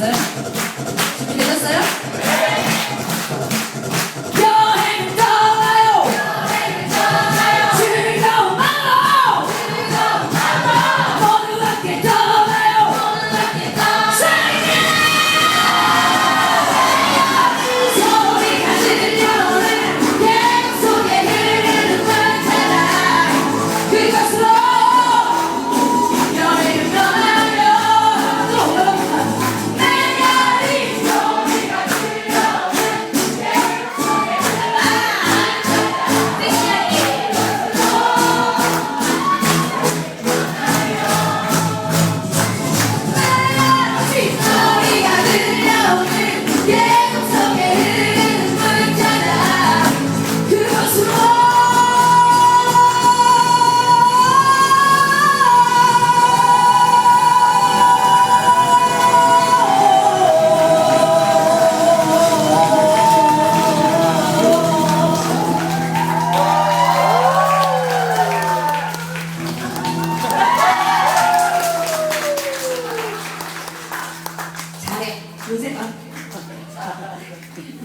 beleza?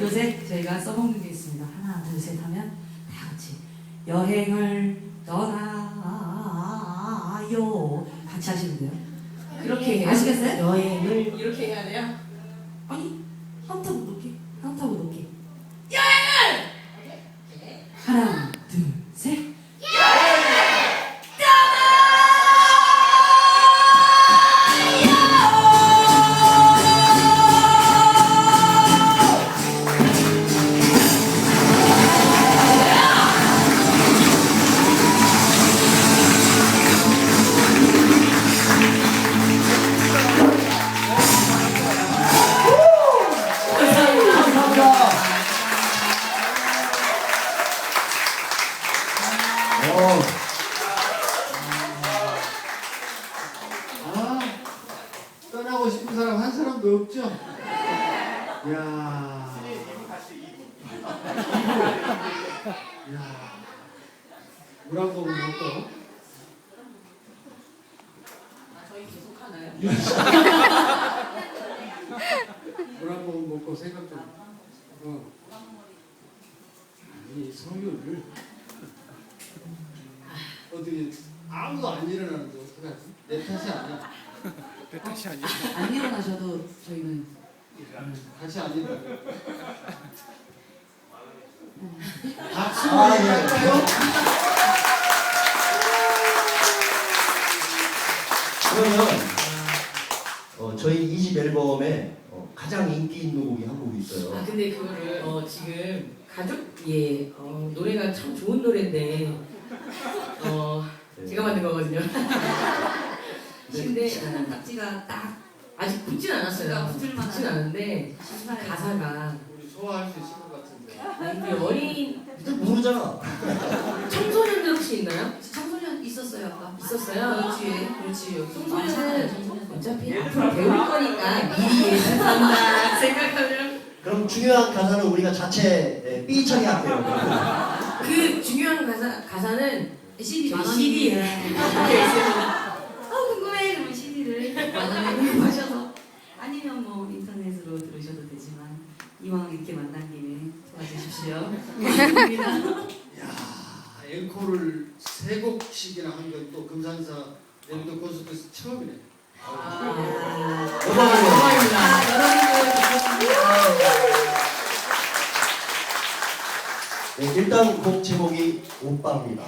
요새 저희가 써먹는 게 있습니다. 하나, 둘, 셋 하면 다 같이 여행을 떠나요. 같이 하시면 돼요. 그렇게 해요. 아시겠어요? 여행을 이렇게 해야 돼요. 어. 아, 떠나고 싶은 사람 한 사람도 없죠? 야. 야. 저희 계속 하나요? 물한 모금 먹고 생각 좀. 어. 아니, 성유를. 어떻게 아무도 안 일어나는데 어떡하지? 내 탓이 아니야. 내 탓이 아니야. 안 일어나셔도 저희는 같이 안 일어나. 음. 박수 아, 한번 예. 할까요? 그러면 어, 저희 2집 앨범에 어, 가장 인기 있는 곡이 한 곡이 있어요. 아 근데 그거를 어, 지금 가족 예 어, 노래가 참 좋은 노래인데 어 네. 제가 만든 거거든요. 근데 신문 어, 딱지가 딱 아직 붙진 않았어요. 붙을 만한- 붙진 않았는데 신발에 가사가 우리 소화할 수 있을 것 같은데. 이게 어린 너 모르잖아. 청소년들 혹시 있나요? 청소년 있었어요 아까 있었어요? 뒤에 그렇지 청소년은 청소년 어차피 앞으로 배울 거니까 미리 예상한다 생각하면 그럼 중요한 가사는 우리가 자체 예, 삐 처리할게요. 그 중요한 가사 가사는 CD 저만 CD 있어요. 아 궁금해 그러면 CD를 만원에 하셔서 아니면 뭐 인터넷으로 들으셔도 되지만 이왕 이렇게 만난 김에 도와주십시오 감사합니다 야, 앵콜을 세 곡씩이나 한 건 또 금산사 내비도 콘서트에서 처음이네. 아, 음악으로. 감사합니다. 여러분들 감사합니다 네, 일단 곡 제목이 오빠입니다.